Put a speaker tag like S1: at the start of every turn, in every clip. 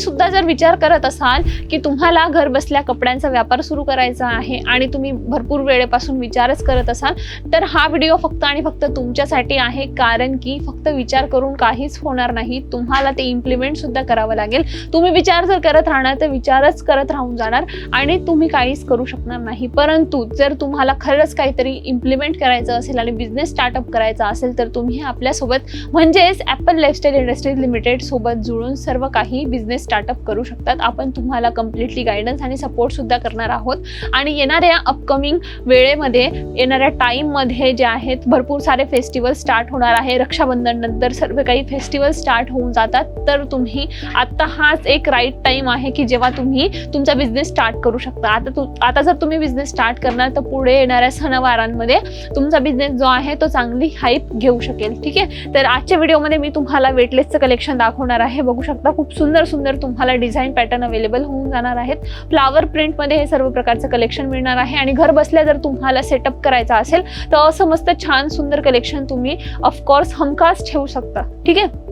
S1: तुम्ही सुद्धा जर विचार करत असाल की तुम्हाला घर बसल्या कपड्यांचा व्यापार सुरू करायचा आहे आणि तुम्ही भरपूर वेळेपासून विचारच करत असाल तर हा व्हिडिओ फक्त आणि फक्त तुमच्यासाठी आहे कारण की फक्त विचार करून काहीच होणार नाही. तुम्हाला ते इम्प्लिमेंट सुद्धा करावं लागेल. तुम्ही विचार जर करत राहणार तर विचारच करत राहून जाणार आणि तुम्ही काहीच करू शकणार नाही. परंतु जर तुम्हाला खरंच काहीतरी इम्प्लिमेंट करायचं असेल आणि बिझनेस स्टार्टअप करायचा असेल तर तुम्ही आपल्यासोबत म्हणजेच ॲपल लाईफस्टाईल इंडस्ट्रीज लिमिटेड सोबत जुळून सर्व काही बिझनेस स्टार्टअप करू शकतात. आपण तुम्हाला कम्प्लिटली गायडन्स आणि सपोर्ट सुद्धा करणार आहोत. आणि येणाऱ्या अपकमिंग वेळेमध्ये येणाऱ्या टाईममध्ये जे आहेत भरपूर सारे फेस्टिवल स्टार्ट होणार आहे. रक्षाबंधन नंतर सर्व काही फेस्टिवल स्टार्ट होऊन जातात. तर तुम्ही आत्ता हाच एक राईट टाईम आहे की जेव्हा तुम्ही तुमचा बिझनेस स्टार्ट करू शकता. आता तू आता जर तुम्ही बिझनेस स्टार्ट करणार तर पुढे येणाऱ्या सणवारांमध्ये तुमचा बिझनेस जो आहे तो चांगली हाईप घेऊ शकेल. ठीक आहे? तर आजच्या व्हिडिओमध्ये मी तुम्हाला वेटलेसचं कलेक्शन दाखवणार आहे. बघू शकता खूप सुंदर सुंदर तुम्हाला डिझाईन पॅटर्न अवेलेबल होऊन जाणार आहेत फ्लावर प्रिंटमध्ये हे सर्व प्रकारचं कलेक्शन मिळणार आहे आणि घर बसल्या जर तुम्हाला सेटअप करायचा असेल तर असं मस्त छान सुंदर कलेक्शन तुम्ही ऑफकोर्स हमखास ठेवू शकता. ठीक आहे?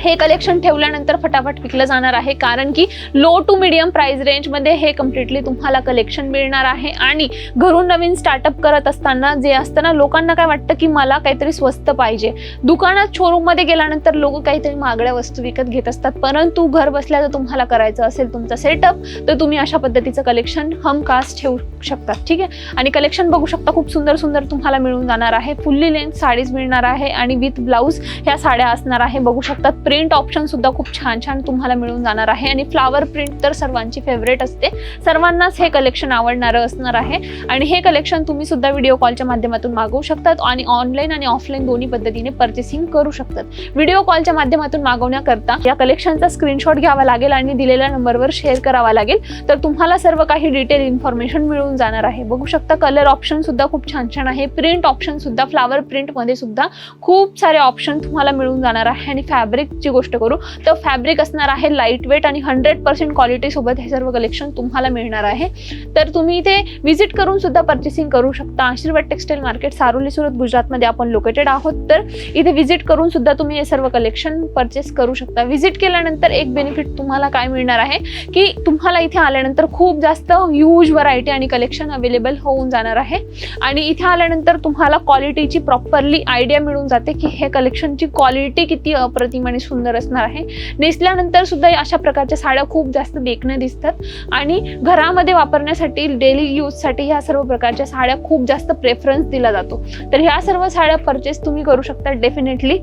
S1: हे कलेक्शन ठेवल्यानंतर फटाफट विकलं जाणार आहे कारण की लो टू मिडियम प्राइस रेंजमध्ये हे कम्प्लिटली तुम्हाला कलेक्शन मिळणार आहे. आणि घरून नवीन स्टार्टअप करत असताना जे असतं ना लोकांना काय वाटतं की मला काहीतरी स्वस्त पाहिजे. दुकानात शोरूममध्ये गेल्यानंतर लोक काहीतरी महागड्या वस्तू विकत घेत असतात परंतु घर बसल्या जर तुम्हाला करायचं असेल तुमचा सेटअप तर तुम्ही अशा पद्धतीचं कलेक्शन हमखास ठेवू शकतात. ठीक आहे? आणि कलेक्शन बघू शकता खूप सुंदर सुंदर तुम्हाला मिळून जाणार आहे. फुल्ली लेंथ साडीज मिळणार आहे आणि विथ ब्लाऊज ह्या साड्या असणार आहे. बघू शकतात प्रिंट ऑप्शन सुद्धा खूप छान छान तुम्हाला मिळून जाणार आहे. आणि फ्लावर प्रिंट तर सर्वांची फेवरेट असते. सर्वांनाच हे कलेक्शन आवडणारं असणार आहे. आणि हे कलेक्शन तुम्ही सुद्धा व्हिडिओ कॉलच्या माध्यमातून मागवू शकतात आणि ऑनलाईन आणि ऑफलाईन दोन्ही पद्धतीने पर्चेसिंग करू शकतात. व्हिडिओ कॉलच्या माध्यमातून मागवण्याकरता या कलेक्शनचा स्क्रीनशॉट घ्यावा लागेल आणि दिलेल्या नंबरवर शेअर करावा लागेल. तर तुम्हाला सर्व काही डिटेल इन्फॉर्मेशन मिळून जाणार आहे. बघू शकता कलर ऑप्शन सुद्धा खूप छान छान आहे. प्रिंट ऑप्शन सुद्धा फ्लावर प्रिंटमध्ये सुद्धा खूप सारे ऑप्शन तुम्हाला मिळून जाणार आहे. आणि फॅब्रिक ची गोष्ट करू. तर फॅब्रिक असणार आहे लाइट वेट आणि हंड्रेड पर्सेंट क्वालिटी सोबत हे सर्व कलेक्शन तुम्हाला मिळणार आहे. तर तुम्ही इथे व्हिजिट करून सुद्धा पर्चेसिंग करू शकता. आशीर्वाद टेक्सटाईल मार्केट सारोली सुरत गुजरातमध्ये आपण लोकेटेड आहोत. तर इथे व्हिजिट करून सुद्धा तुम्ही हे सर्व कलेक्शन परचेस करू शकता. व्हिजिट केल्यानंतर एक बेनिफिट तुम्हाला काय मिळणार आहे? की तुम्हाला इथे आल्यानंतर खूप जास्त ह्यूज व्हरायटी आणि कलेक्शन अवेलेबल होऊन जाणार आहे. आणि इथे आल्यानंतर तुम्हाला क्वालिटीची प्रॉपरली आयडिया मिळून जाते की हे कलेक्शनची क्वालिटी किती अप्रतिम आणि सुंदर असणार आहे. नेसल्यानंतर सुद्धा अशा प्रकारच्या साड्या खूप जास्त देखण्या दिसतात. आणि घरामध्ये वापरण्यासाठी डेली यूजसाठी ह्या सर्व प्रकारच्या साड्या खूप जास्त प्रेफरन्स दिला जातो. तर ह्या सर्व साड्या परचेस तुम्ही करू शकता डेफिनेटली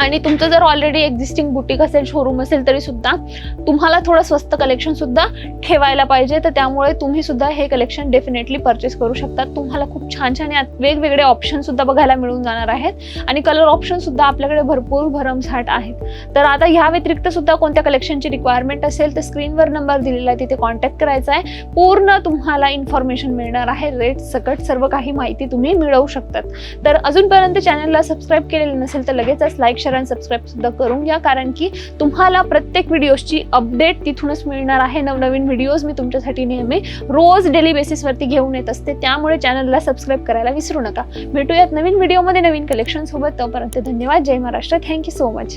S1: आणि तुमचं जर ऑलरेडी एक्झिस्टिंग बुटीक असेल शोरूम असेल तरी सुद्धा तुम्हाला थोडं स्वस्त कलेक्शन सुद्धा ठेवायला पाहिजे. तर त्यामुळे तुम्ही सुद्धा हे कलेक्शन डेफिनेटली परचेस करू शकता. तुम्हाला खूप छान छान यात वेगवेगळे ऑप्शन सुद्धा बघायला मिळून जाणार आहेत. आणि कलर ऑप्शन सुद्धा आपल्याकडे भरपूर भरमसाठ आहेत. तर आता ह्या व्यतिरिक्त सुद्धा कोणत्या कलेक्शनची रिक्वायरमेंट असेल तर स्क्रीनवर नंबर दिलेला आहे. तिथे कॉन्टॅक्ट करायचा आहे. पूर्ण तुम्हाला इन्फॉर्मेशन मिळणार आहे. रेट सकट सर्व काही माहिती तुम्ही मिळवू शकतात. तर अजूनपर्यंत चॅनलला सबस्क्राईब केलेलं नसेल तर लगेचच लाईक शेअर अँड सबस्क्राईब सुद्धा करून घ्या. कारण की तुम्हाला प्रत्येक व्हिडिओजची अपडेट तिथूनच मिळणार आहे. नवनवीन व्हिडिओज मी तुमच्यासाठी नेहमी रोज डेली बेसिसवरती घेऊन येत असते. त्यामुळे चॅनलला सबस्क्राईब करायला विसरू नका. भेटूयात नवीन व्हिडिओमध्ये नवीन कलेक्शन सोबत. तोपर्यंत धन्यवाद. जय Maharashtra. Thank you so much